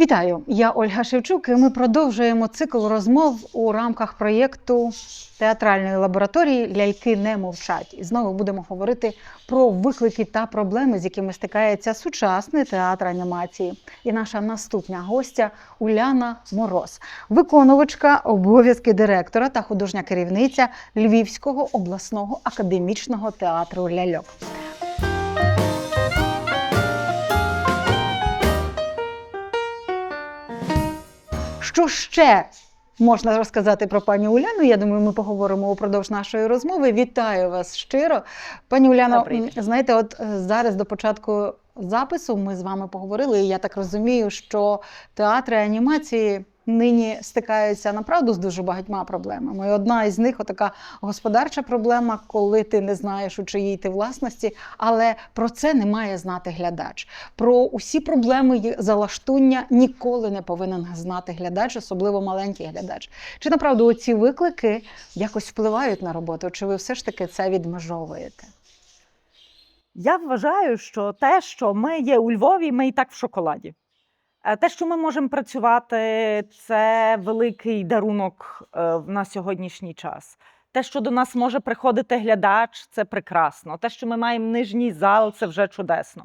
Вітаю, я Ольга Шевчук. і Ми продовжуємо цикл розмов у рамках проєкту театральної лабораторії Ляльки не мовчать. І знову будемо говорити про виклики та проблеми, з якими стикається сучасний театр анімації. І наша наступна гостя Уляна Мороз, виконувачка обов'язки директора та художня керівниця Львівського обласного академічного театру Ляльок. Що ще можна розказати про пані Уляну? Я думаю, ми поговоримо упродовж нашої розмови. Вітаю вас щиро. Пані Уляно, знаєте, от е, зараз до початку запису ми з вами поговорили, і я так розумію, що театри анімації. Нині стикаються направду з дуже багатьма проблемами. І одна із них така господарча проблема, коли ти не знаєш, у чиїй ти власності, але про це не має знати глядач. Про усі проблеми залаштуння ніколи не повинен знати глядач, особливо маленький глядач. Чи направду оці виклики якось впливають на роботу? Чи ви все ж таки це відмежовуєте? Я вважаю, що те, що ми є у Львові, ми і так в шоколаді. Е, Те, що ми можемо працювати, це великий дарунок е, на сьогоднішній час. Те, що до нас може приходити глядач, це прекрасно. Те, що ми маємо нижній зал, це вже чудесно.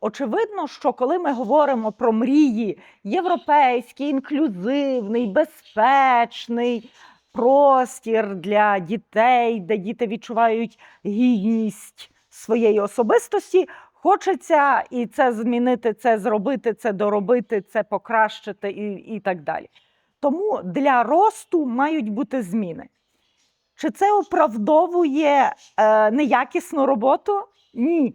Очевидно, що коли ми говоримо про мрії європейський, інклюзивний, безпечний простір для дітей, де діти відчувають гідність своєї особистості, хочеться і це змінити, це зробити, це доробити, це покращити і, і так далі. Тому для росту мають бути зміни. Чи це оправдовує е, неякісну роботу? Ні.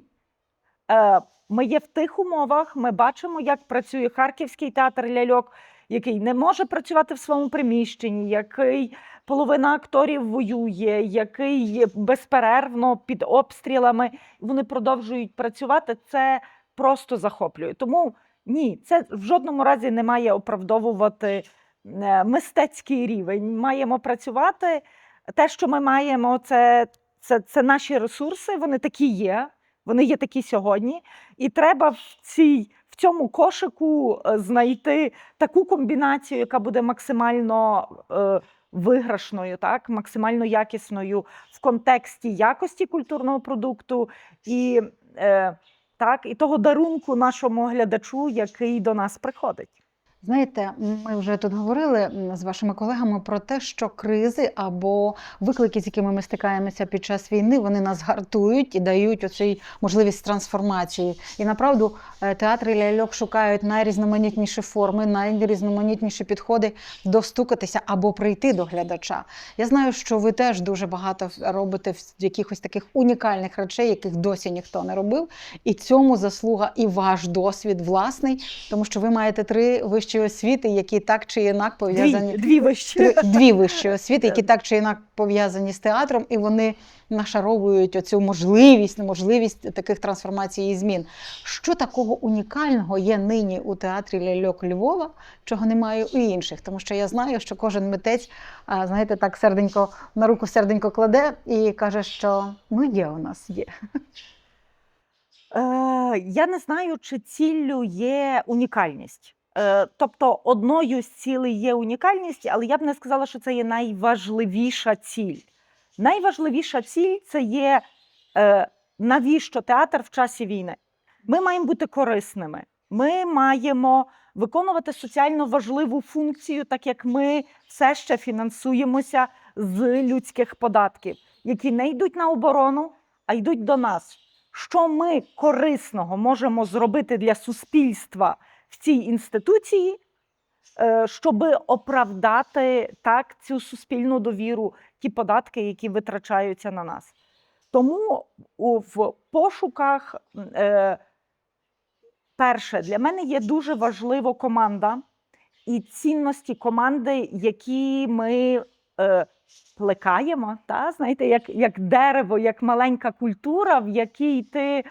Е, ми є в тих умовах, ми бачимо, як працює Харківський театр ляльок, який не може працювати в своєму приміщенні, який половина акторів воює, який безперервно під обстрілами. Вони продовжують працювати. Це просто захоплює. Тому ні, це в жодному разі не має оправдовувати е, мистецький рівень. Маємо працювати. Те, що ми маємо, це, це, це наші ресурси, вони такі є. Вони є такі сьогодні, і треба в цій в цьому кошику е, знайти таку комбінацію, яка буде максимально е, виграшною, так максимально якісною в контексті якості культурного продукту і, е, так, і того дарунку нашому глядачу, який до нас приходить. Знаєте, ми вже тут говорили з вашими колегами про те, що кризи або виклики, з якими ми стикаємося під час війни, вони нас гартують і дають оцей можливість трансформації. І направду е, театри ляльок шукають найрізноманітніші форми, найрізноманітніші підходи достукатися або прийти до глядача. Я знаю, що ви теж дуже багато робите в якихось таких унікальних речей, яких досі ніхто не робив. І цьому заслуга і ваш досвід власний, тому що ви маєте три вищі освіти, які так чи інак пов'язані Дві, дві вищі. дві вищі освіти, які так чи інак пов'язані з театром, і вони нашаровують оцю можливість, неможливість таких трансформацій і змін. Що такого унікального є нині у театрі ляльок Львова, чого немає у інших? Тому що я знаю, що кожен митець, знаєте, так серденько на руку серденько кладе і каже, що ну є у нас є. Е, я не знаю, чи ціллю є унікальність. Е, тобто, одною з цілей є унікальність, але я б не сказала, що це є найважливіша ціль. Найважливіша ціль це є е, навіщо театр в часі війни. Ми маємо бути корисними. Ми маємо виконувати соціально важливу функцію, так як ми все ще фінансуємося з людських податків, які не йдуть на оборону, а йдуть до нас. Що ми корисного можемо зробити для суспільства в цій інституції, е, щоб оправдати так цю суспільну довіру, ті податки, які витрачаються на нас. Тому в пошуках, е, перше, для мене є дуже важливо команда і цінності команди, які ми е, плекаємо. Та? Знаєте, як, як дерево, як маленька культура, в якій ти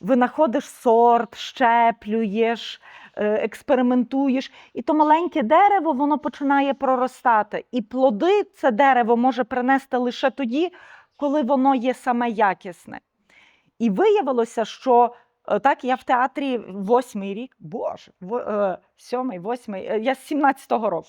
винаходиш сорт, щеплюєш, е, експериментуєш. І то маленьке дерево воно починає проростати. І плоди це дерево може принести лише тоді, коли воно є саме якісне. І виявилося, що Е, Так, я в театрі восьмий рік, боже, е, сьомий, восьмий, я з 17-го року.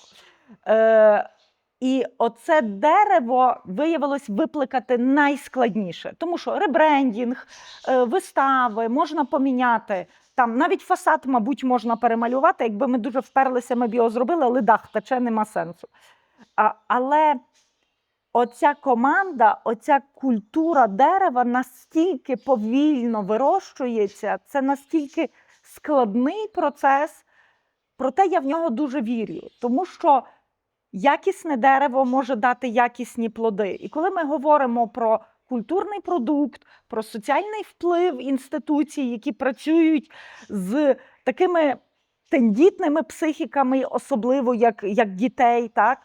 І оце дерево виявилось викликати найскладніше, тому що ребрендінг, е, вистави можна поміняти. Там навіть фасад, мабуть, можна перемалювати. Якби ми дуже вперлися, ми б його зробили, але дах тече, нема сенсу. А, але оця команда, оця культура дерева настільки повільно вирощується, це настільки складний процес, проте я в нього дуже вірю, тому що якісне дерево може дати якісні плоди. І коли ми говоримо про культурний продукт, про соціальний вплив інституцій, які працюють з такими тендітними психіками, особливо як, як дітей, так?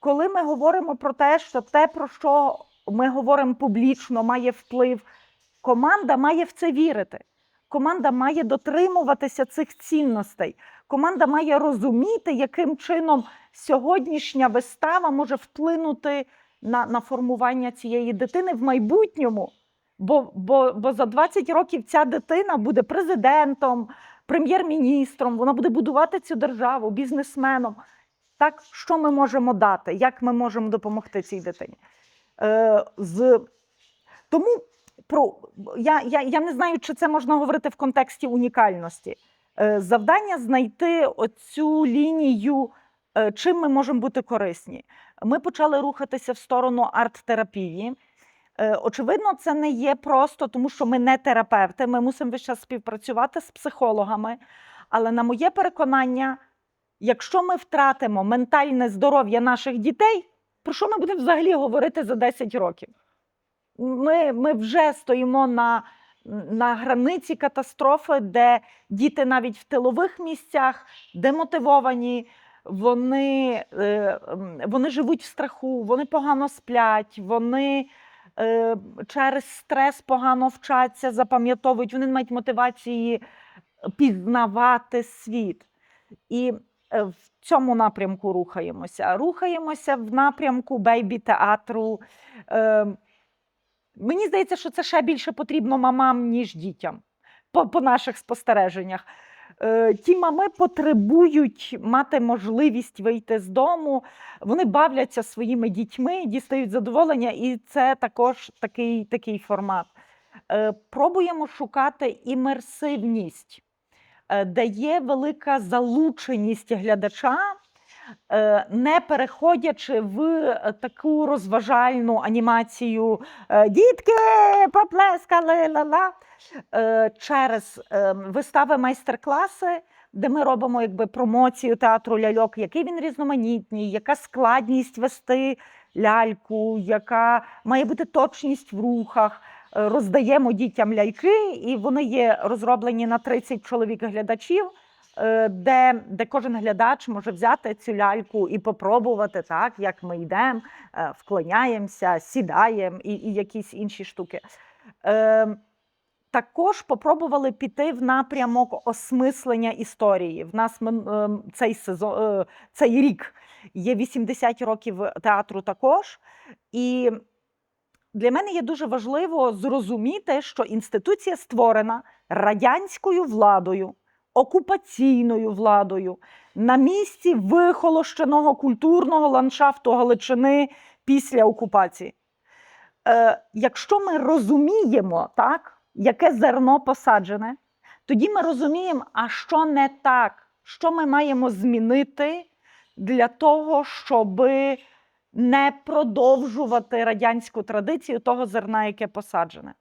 коли ми говоримо про те, що те, про що ми говоримо публічно, має вплив, команда має в це вірити. Команда має дотримуватися цих цінностей. Команда має розуміти, яким чином сьогоднішня вистава може вплинути на, на формування цієї дитини в майбутньому. Бо, бо, бо за 20 років ця дитина буде президентом, прем'єр-міністром, вона буде будувати цю державу, бізнесменом. Так, що ми можемо дати? Як ми можемо допомогти цій дитині? Е, з... Тому про... я, я, я не знаю, чи це можна говорити в контексті унікальності. Е, завдання знайти оцю лінію, е, чим ми можемо бути корисні. Ми почали рухатися в сторону арт-терапії. Е, Очевидно, це не є просто тому, що ми не терапевти. Ми мусимо весь час співпрацювати з психологами. Але на моє переконання, якщо ми втратимо ментальне здоров'я наших дітей, про що ми будемо взагалі говорити за 10 років? Ми, ми вже стоїмо на, на границі катастрофи, де діти навіть в тилових місцях демотивовані, вони, е, вони живуть в страху, вони погано сплять, вони е, через стрес погано вчаться, запам'ятовують, вони не мають мотивації пізнавати світ. І е, в цьому напрямку рухаємося. Рухаємося в напрямку бейбі-театру. Мені здається, що це ще більше потрібно мамам, ніж дітям, по, по наших спостереженнях. Е, Ті мами потребують мати можливість вийти з дому, вони бавляться своїми дітьми, дістають задоволення, і це також такий, такий формат. Е, Пробуємо шукати імерсивність, е, де є велика залученість глядача, не переходячи в е, таку розважальну анімацію е, Дітки поплескали ла-ла, е, через е, вистави майстер-класи, де ми робимо якби промоцію театру ляльок, який він різноманітний, яка складність вести ляльку, яка має бути точність в рухах. Е, Роздаємо дітям ляльки, і вони є розроблені на 30 чоловік глядачів е, де, де кожен глядач може взяти цю ляльку і попробувати, так, як ми йдемо, е, вклоняємося, сідаємо і, і якісь інші штуки. Е, також попробували піти в напрямок осмислення історії. В нас цей сезон, е, цей рік є 80 років театру також. І для мене є дуже важливо зрозуміти, що інституція створена радянською владою, окупаційною владою на місці вихолощеного культурного ландшафту Галичини після окупації. Е, якщо ми розуміємо, так, яке зерно посаджене, тоді ми розуміємо, а що не так, що ми маємо змінити для того, щоб не продовжувати радянську традицію того зерна, яке посаджене.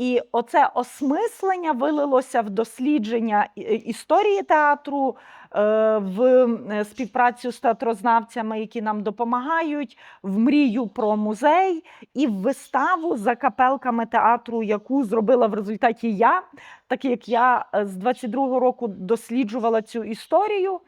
І оце осмислення вилилося в дослідження і- історії театру, е, в е, співпрацю з театрознавцями, які нам допомагають, в мрію про музей і в виставу за капелками театру, яку зробила в результаті я, так як я е, з 22-го року досліджувала цю історію.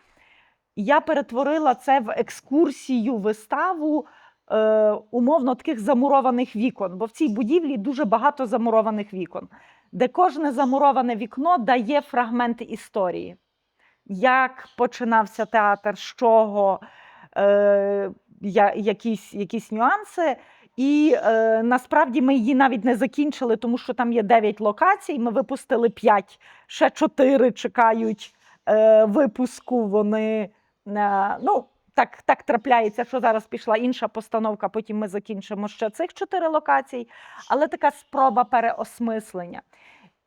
Я перетворила це в екскурсію, виставу е, умовно таких замурованих вікон, бо в цій будівлі дуже багато замурованих вікон, де кожне замуроване вікно дає фрагмент історії. Як починався театр, з чого, е, я, якісь, якісь нюанси. І е, насправді ми її навіть не закінчили, тому що там є 9 локацій. Ми випустили 5, ще 4 чекають е, випуску. Вони е, ну, так, так трапляється, що зараз пішла інша постановка. Потім ми закінчимо ще цих 4 локацій. Але така спроба переосмислення.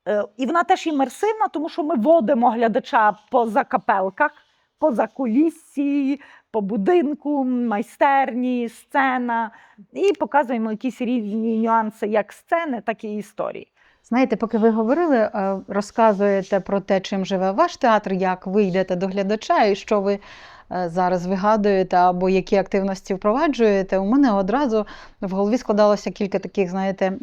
Е, і вона теж імерсивна, тому що ми водимо глядача по закапелках, по закуліссі, по будинку, майстерні, сцена, і показуємо якісь різні нюанси як сцени, так і історії. Знаєте, поки ви говорили, е, розказуєте про те, чим живе ваш театр, як ви йдете до глядача і що ви зараз вигадуєте або які активності впроваджуєте. У мене одразу в голові складалося кілька таких, знаєте,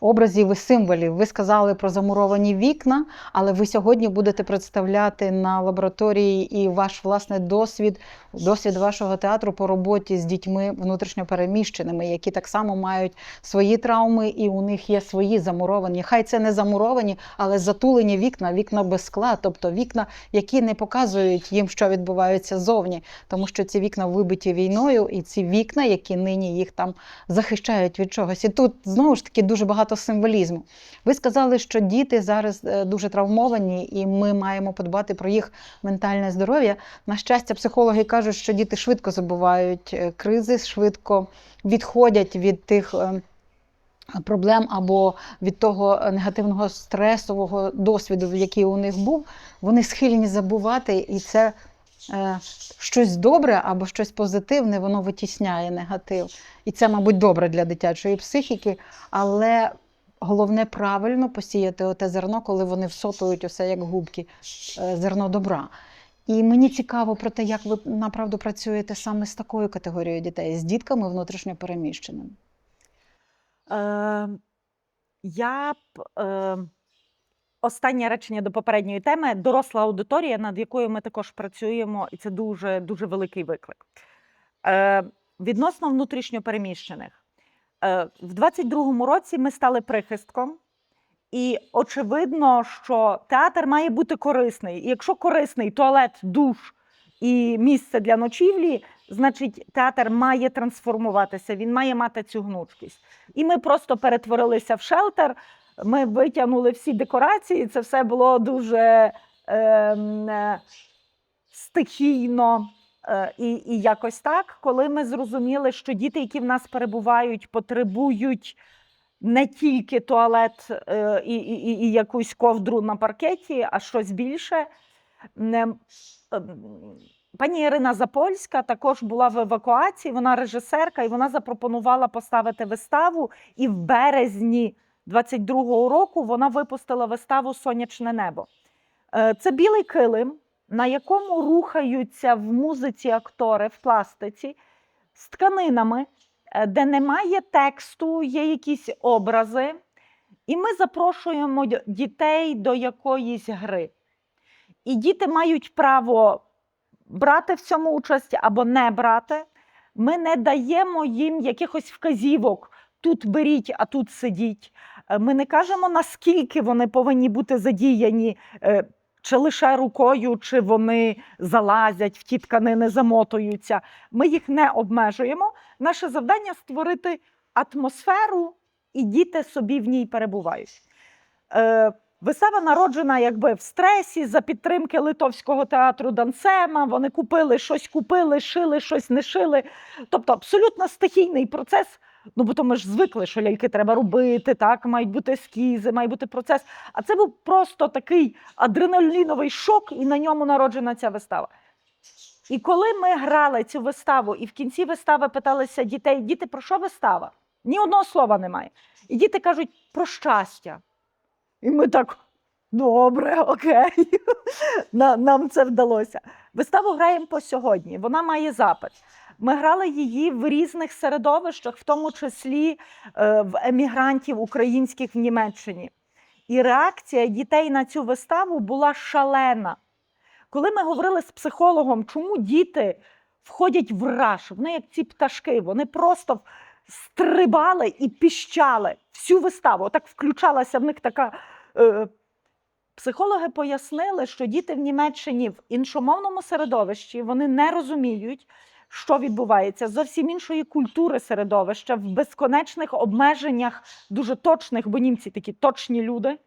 образів і символів. Ви сказали про замуровані вікна, але ви сьогодні будете представляти на лабораторії і ваш власне досвід, досвід вашого театру по роботі з дітьми внутрішньопереміщеними, які так само мають свої травми, і у них є свої замуровані. Хай це не замуровані, але затулені вікна, вікна без скла, тобто вікна, які не показують їм, що відбувається зовні, тому що ці вікна вибиті війною, і ці вікна, які нині їх там захищають від чогось. І тут знову ж таки дуже багато символізму. Ви сказали, що діти зараз е, дуже травмовані, і ми маємо подбати про їх ментальне здоров'я. На щастя, психологи кажуть, що діти швидко забувають е, кризи, швидко відходять від тих. е, Проблем або від того негативного стресового досвіду, який у них був, вони схильні забувати, і це щось добре або щось позитивне, воно витісняє негатив. І це, мабуть, добре для дитячої психіки, але головне правильно посіяти оте зерно, коли вони всотують усе як губки, е, зерно добра. І мені цікаво про те, як ви направду працюєте саме з такою категорією дітей, з дітками внутрішньопереміщеними. Е, я б е, останнє речення до попередньої теми доросла аудиторія, над якою ми також працюємо, і це дуже, дуже великий виклик. Е, відносно внутрішньопереміщених. Е, в 22-му році ми стали прихистком, і очевидно, що театр має бути корисний. І якщо корисний туалет, душ і місце для ночівлі, значить театр має трансформуватися, він має мати цю гнучкість. І ми просто перетворилися в шелтер. Ми витягнули всі декорації. Це все було дуже ем, е, стихійно. Е, і, і якось так, коли ми зрозуміли, що діти, які в нас перебувають, потребують не тільки туалет е, і, і, і- якусь ковдру на паркеті, а щось більше. Ем, Пані Ірина Запольська також була в евакуації, вона режисерка, і вона запропонувала поставити виставу. І в березні 22-го року вона випустила виставу Сонячне небо. Е, Це білий килим, на якому рухаються в музиці актори в пластиці з тканинами, е, де немає тексту, є якісь образи. І ми запрошуємо дітей до якоїсь гри. І діти мають право брати в цьому участь або не брати. Ми не даємо їм якихось вказівок. Тут беріть, а тут сидіть. Е, Ми не кажемо, наскільки вони повинні бути задіяні, е, чи лише рукою, чи вони залазять в ті тканини, замотуються. Ми їх не обмежуємо. Наше завдання створити атмосферу, і діти собі в ній перебувають. Е, Вистава народжена якби в стресі за підтримки литовського театру Дансема. Вони купили щось, купили, шили, щось не шили. Тобто абсолютно стихійний процес. Ну, бо то ми ж звикли, що ляльки треба робити, так, мають бути ескізи, має бути процес. А це був просто такий адреналіновий шок, і на ньому народжена ця вистава. І коли ми грали цю виставу, і в кінці вистави питалися дітей: діти, про що вистава? Ні одного слова немає. І діти кажуть про щастя. І ми так. Добре, окей. Нам це вдалося. Виставу граємо по сьогодні. Вона має запит. Ми грали її в різних середовищах, в тому числі е, в емігрантів українських в Німеччині. І реакція дітей на цю виставу була шалена. Коли ми говорили з психологом, чому діти входять в раж, вони як ці пташки, вони просто стрибали і піщали всю виставу. Отак включалася в них така. Е, Психологи пояснили, що діти в Німеччині в іншомовному середовищі вони не розуміють, що відбувається зовсім іншої культури середовища в безконечних обмеженнях, дуже точних, бо німці такі точні люди.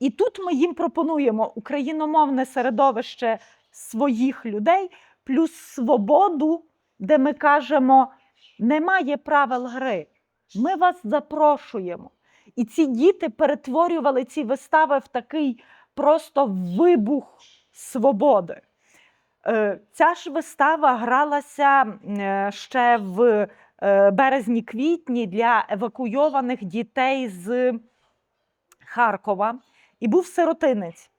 І тут ми їм пропонуємо україномовне середовище своїх людей, плюс свободу, де ми кажемо, немає правил гри. Ми вас запрошуємо. І ці діти перетворювали ці вистави в такий просто вибух свободи. Е, Ця ж вистава гралася е, ще в е, березні-квітні для евакуйованих дітей з Харкова, і був сиротинець.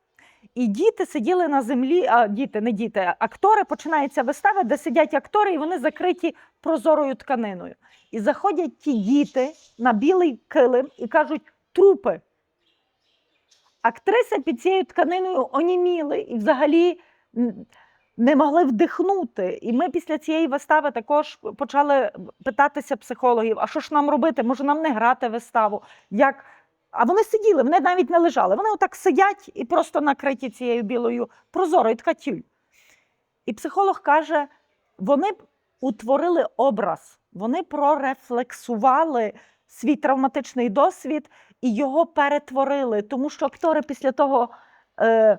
І діти сиділи на землі, а діти, не діти, актори. Починається вистава, де сидять актори, і вони закриті прозорою тканиною. І заходять ті діти на білий килим і кажуть: трупи. Актриси під цією тканиною оніміли і взагалі не могли вдихнути. І ми після цієї вистави також почали питатися психологів: а що ж нам робити? Може нам не грати виставу? Як? А вони сиділи, вони навіть не лежали. Вони отак сидять і просто накриті цією білою прозорою така тюль. І психолог каже: вони утворили образ, вони прорефлексували свій травматичний досвід і його перетворили, тому що актори після того е,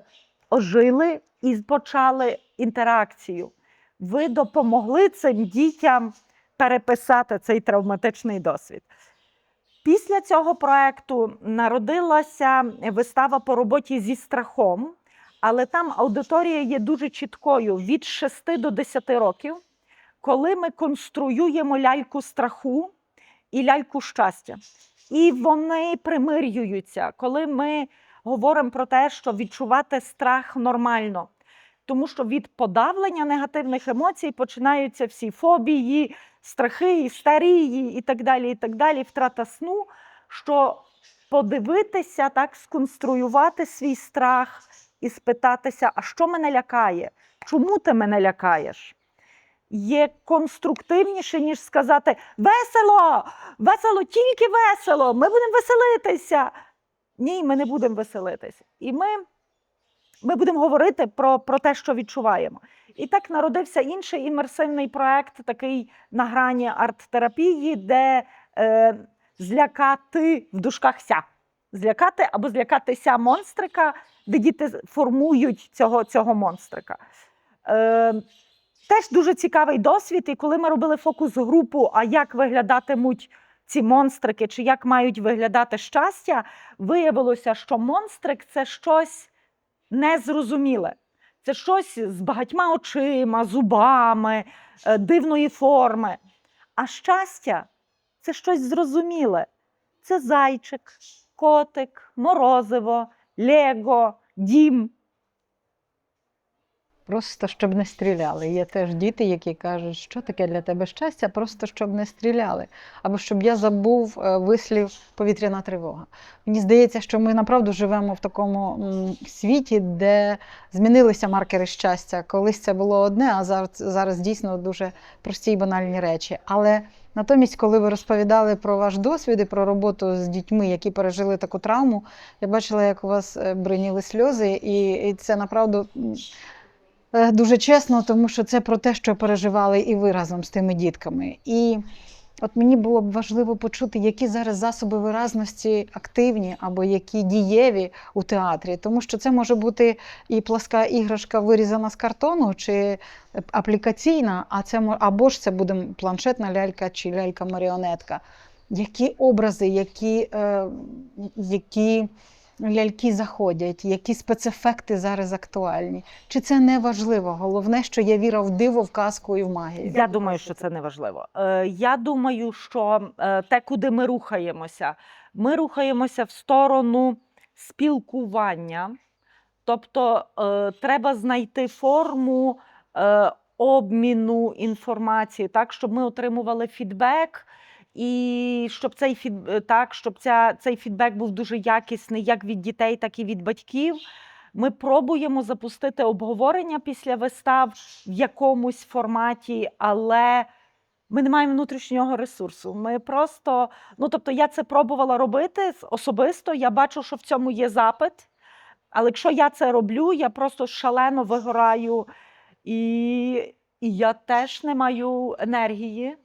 ожили і почали інтеракцію. Ви допомогли цим дітям переписати цей травматичний досвід. Після цього проекту народилася вистава по роботі зі страхом, але там аудиторія є дуже чіткою від 6 до 10 років, коли ми конструюємо ляльку страху і ляльку щастя. І вони примирюються, коли ми говоримо про те, що відчувати страх нормально. Тому що від подавлення негативних емоцій починаються всі фобії, страхи, істерії і так далі, і так далі, втрата сну. Що подивитися, так, сконструювати свій страх і спитатися, а що мене лякає? Чому ти мене лякаєш? Є конструктивніше, ніж сказати весело, весело, тільки весело, ми будемо веселитися. Ні, ми не будемо веселитися. І ми, ми будемо говорити про, про те, що відчуваємо. І так народився інший імерсивний проект, такий на грані арт-терапії, де е, злякати в дужках ся. Злякати або злякатися монстрика, де діти формують цього, цього монстрика. Е, теж дуже цікавий досвід. І коли ми робили фокус-групу, а як виглядатимуть ці монстрики, чи як мають виглядати щастя, виявилося, що монстрик це щось незрозуміле. Це щось з багатьма очима, зубами, е, дивної форми. А щастя це щось зрозуміле. Це зайчик, котик, морозиво, лего, дім. Просто щоб не стріляли. Є теж діти, які кажуть, що таке для тебе щастя, просто щоб не стріляли, або щоб я забув е, вислів повітряна тривога. Мені здається, що ми направду живемо в такому світі, де змінилися маркери щастя. Колись це було одне, а зараз, зараз дійсно дуже прості й банальні речі. Але натомість, коли ви розповідали про ваш досвід і про роботу з дітьми, які пережили таку травму, я бачила, як у вас е, бриніли сльози, і, і це направду. Е, Дуже чесно, тому що це про те, що переживали і ви разом з тими дітками. І от мені було б важливо почути, які зараз засоби виразності активні або які дієві у театрі, тому що це може бути і пласка іграшка вирізана з картону, чи аплікаційна, а це або ж це буде планшетна лялька чи лялька-маріонетка. Які образи, які, е, які ляльки заходять, які спецефекти зараз актуальні? Чи це не важливо? Головне, що є віра в диво, в казку і в магію. Я думаю, що це не важливо. Е, Я думаю, що е, те, куди ми рухаємося, ми рухаємося в сторону спілкування. Тобто е, треба знайти форму обміну інформації, так, щоб ми отримували фідбек, і щоб цей фід, е, так, щоб ця, цей фідбек був дуже якісний як від дітей, так і від батьків. Ми пробуємо запустити обговорення після вистав в якомусь форматі, але ми не маємо внутрішнього ресурсу. Ми просто, ну тобто, я це пробувала робити особисто. Я бачу, що в цьому є запит. Але якщо я це роблю, я просто шалено вигораю і і я теж не маю енергії.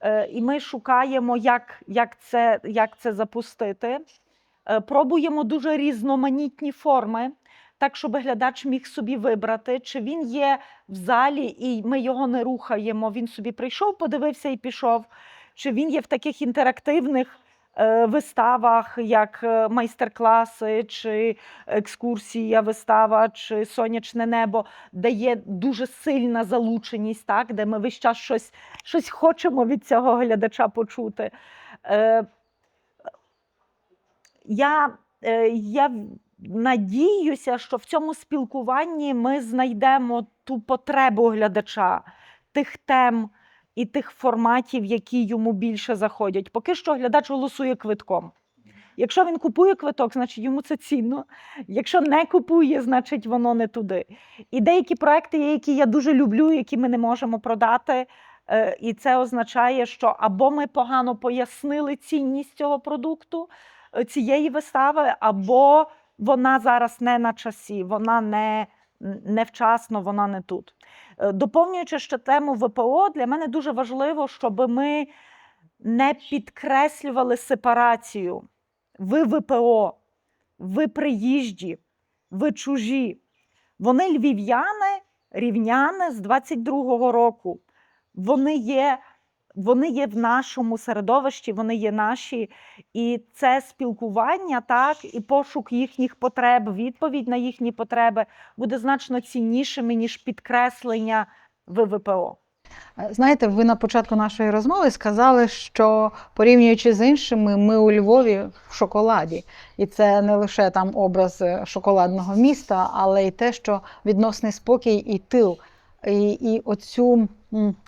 Е, І ми шукаємо, як, як, це, як це запустити. Е, Пробуємо дуже різноманітні форми, так, щоб глядач міг собі вибрати, чи він є в залі, і ми його не рухаємо. Він собі прийшов, подивився і пішов. Чи він є в таких інтерактивних виставах, як е, майстер-класи, чи екскурсія, вистава, чи сонячне небо, де є дуже сильна залученість, так, де ми весь час щось, щось хочемо від цього глядача почути. Е, я, е, я надіюся, що в цьому спілкуванні ми знайдемо ту потребу глядача, тих тем і тих форматів, які йому більше заходять. Поки що глядач голосує квитком. Якщо він купує квиток, значить йому це цінно. Якщо не купує, значить воно не туди. І деякі проекти є, які я дуже люблю, які ми не можемо продати. Е, І це означає, що або ми погано пояснили цінність цього продукту, е, цієї вистави, або вона зараз не на часі, вона не, невчасно, вона не тут. Е, Доповнюючи ще тему ВПО, для мене дуже важливо, щоб ми не підкреслювали сепарацію. Ви ВПО, ви приїжджі, ви чужі. Вони львів'яни, рівняни з 22-го року. Вони є, вони є в нашому середовищі, вони є наші. І це спілкування, так, і пошук їхніх потреб, відповідь на їхні потреби буде значно ціннішими, ніж підкреслення ВВПО. Е, Знаєте, ви на початку нашої розмови сказали, що порівнюючи з іншими, ми у Львові в шоколаді. І це не лише там образ е, шоколадного міста, але й те, що відносний спокій і тил. І, і оцю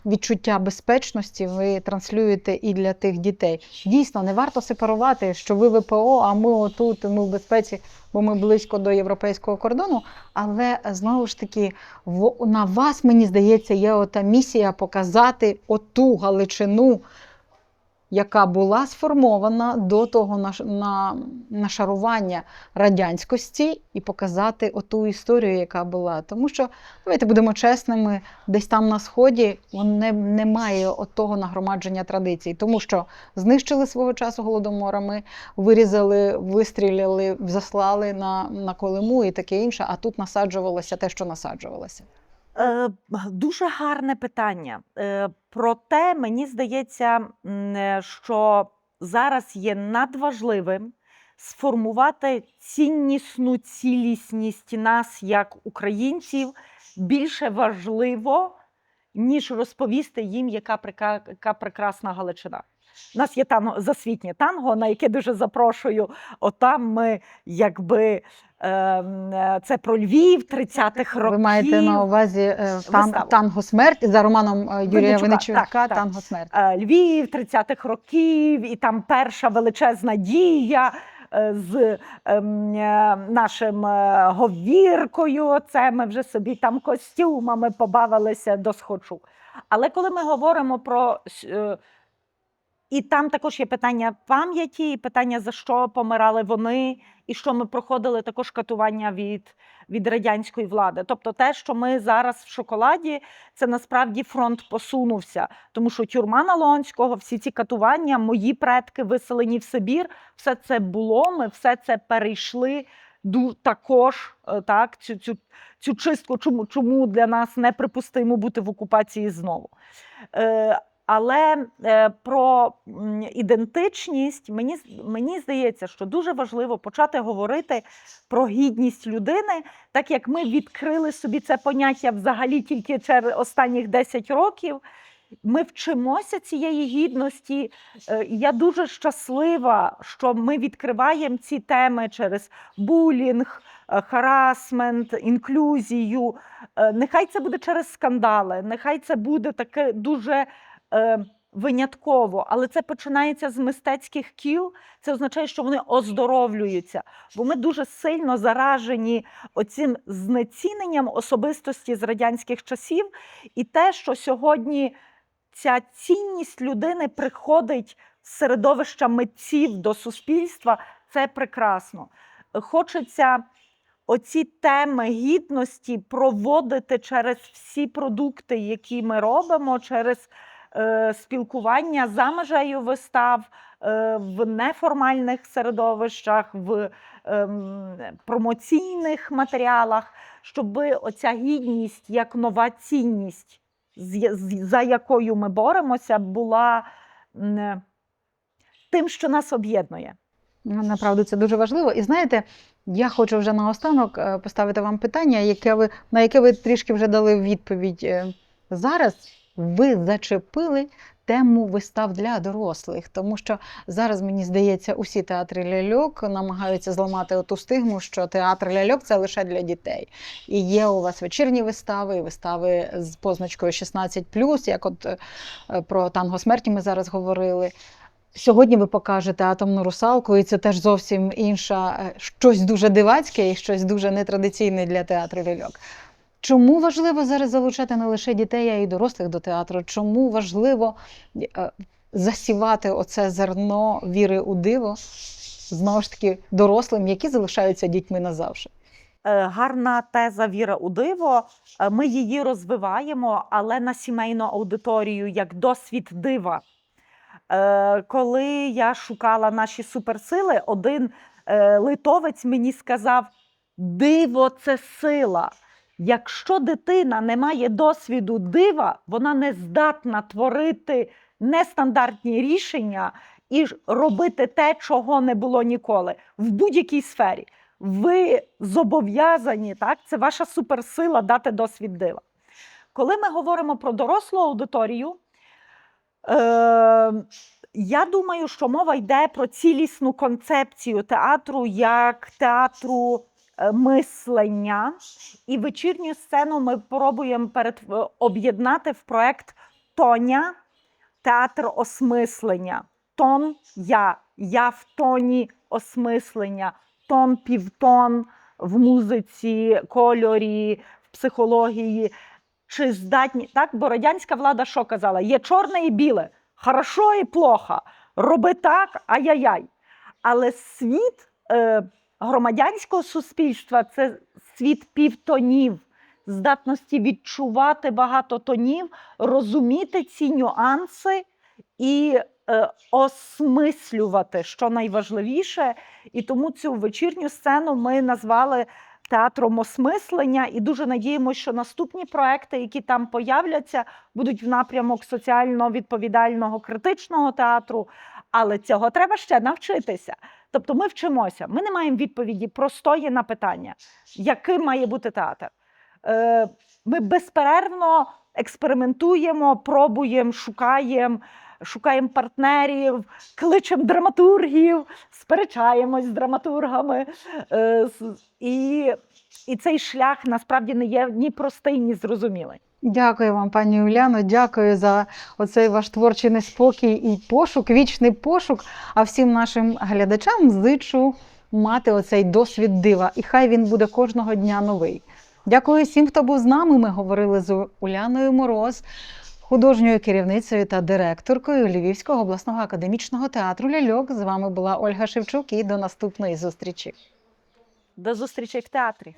відчуття безпечності ви транслюєте і для тих дітей. Дійсно, не варто сепарувати, що ви ВПО, а ми отут, ми в безпеці, бо ми близько до європейського кордону. Але знову ж таки, на вас, мені здається, є ота місія показати оту Галичину, яка була сформована до того на, нашарування радянськості, і показати оту історію, яка була. Тому що, давайте будемо чесними, десь там на сході не, немає отого нагромадження традицій, тому що знищили свого часу голодоморами, вирізали, вистріляли, заслали на, на Колиму і таке інше, а тут насаджувалося те, що насаджувалося. Е, Дуже гарне питання. Е, Проте мені здається, е, що зараз є надважливим сформувати ціннісну цілісність нас як українців більше важливо, ніж розповісти їм, яка, яка прекрасна Галичина. У нас є танго, засвітнє танго, на яке дуже запрошую. Отам ми якби. Ем, е, Це про Львів 30-х років. Ви маєте на увазі е, тан, танго смерть за романом е, Юрія Винничука. Танго смерть. Львів 30-х років, і там перша величезна дія з ем, нашим говіркою. Це ми вже собі там костюмами побавилися до схочу. Але коли ми говоримо про. І там також є питання пам'яті, і питання, за що помирали вони, і що ми проходили також катування від, від радянської влади. Тобто те, що ми зараз в шоколаді, це насправді фронт посунувся, тому що тюрма Налонського, всі ці катування, мої предки виселені в Сибір, все це було. Ми все це перейшли. Також е, так, цю, цю, цю чистку, чому, чому для нас неприпустимо бути в окупації знову. Е, але е, про ідентичність мені, мені здається, що дуже важливо почати говорити про гідність людини, так як ми відкрили собі це поняття взагалі тільки через останніх 10 років. Ми вчимося цієї гідності. Е, Я дуже щаслива, що ми відкриваємо ці теми через булінг, е, харасмент, інклюзію. Нехай це буде через скандали, нехай це буде таке дуже е, винятково, але це починається з мистецьких кіл. Це означає, що вони оздоровлюються, бо ми дуже сильно заражені оцим знеціненням особистості з радянських часів, і те, що сьогодні ця цінність людини приходить з середовища митців до суспільства, це прекрасно. Хочеться оці теми гідності проводити через всі продукти, які ми робимо, через спілкування за межею вистав е, в неформальних середовищах, в ем, промоційних матеріалах, щоб оця гідність як нова цінність, за якою ми боремося, була тим, що нас об'єднує. Ну, Направду це дуже важливо. І знаєте, я хочу вже наостанок е, поставити вам питання, яке ви, на яке ви трішки вже дали відповідь. Е, Зараз ви зачепили тему вистав для дорослих, тому що зараз, мені здається, усі театри ляльок намагаються зламати оту стигму, що театр ляльок це лише для дітей. І є у вас вечірні вистави, вистави з позначкою 16+, як от е, про танго смерті ми зараз говорили. Сьогодні ви покажете атомну русалку, і це теж зовсім інша, е, щось дуже дивацьке і щось дуже нетрадиційне для театру ляльок. Чому важливо зараз залучати не лише дітей, а й дорослих до театру? Чому важливо е, засівати оце зерно віри у диво знову ж таки дорослим, які залишаються дітьми назавжди? Е, Гарна теза віра у диво. Е, Ми її розвиваємо, але на сімейну аудиторію як досвід дива. Коли я шукала наші суперсили, один литовець мені сказав: диво це сила. Якщо дитина не має досвіду дива, вона не здатна творити нестандартні рішення і робити те, чого не було ніколи в будь-якій сфері. Ви зобов'язані, так? Це ваша суперсила дати досвід дива. Коли ми говоримо про дорослу аудиторію, е, я думаю, що мова йде про цілісну концепцію театру як театру мислення. І вечірню сцену ми пробуємо перед, е, об'єднати в проект Тоня театр осмислення. Тон я, я в тоні осмислення, тон півтон в музиці, кольорі, в психології. Чи здатні так? Бо радянська влада що казала? Є чорне і біле, хорошо і плохо. Роби так, ай-яй-яй. Але світ е, громадянського суспільства це світ півтонів, здатності відчувати багато тонів, розуміти ці нюанси і е, осмислювати, що найважливіше. І тому цю вечірню сцену ми назвали театром осмислення, і дуже надіємося, що наступні проекти, які там появляться, будуть в напрямок соціально відповідального критичного театру. Але цього треба ще навчитися. Тобто ми вчимося. Ми не маємо відповіді простої на питання, яким має бути театр. Е, Ми безперервно експериментуємо, пробуємо, шукаємо, шукаємо партнерів, кличемо драматургів, сперечаємось з драматургами. Е, І, і цей шлях насправді не є ні простий, ні зрозумілий. Дякую вам, пані Уляно. Дякую за оцей ваш творчий неспокій і пошук, вічний пошук. А всім нашим глядачам зичу мати оцей досвід дива. І хай він буде кожного дня новий. Дякую всім, хто був з нами. Ми говорили з Уляною Мороз, художньою керівницею та директоркою Львівського обласного академічного театру Ляльок. З вами була Ольга Шевчук і до наступної зустрічі. До зустрічі в театрі.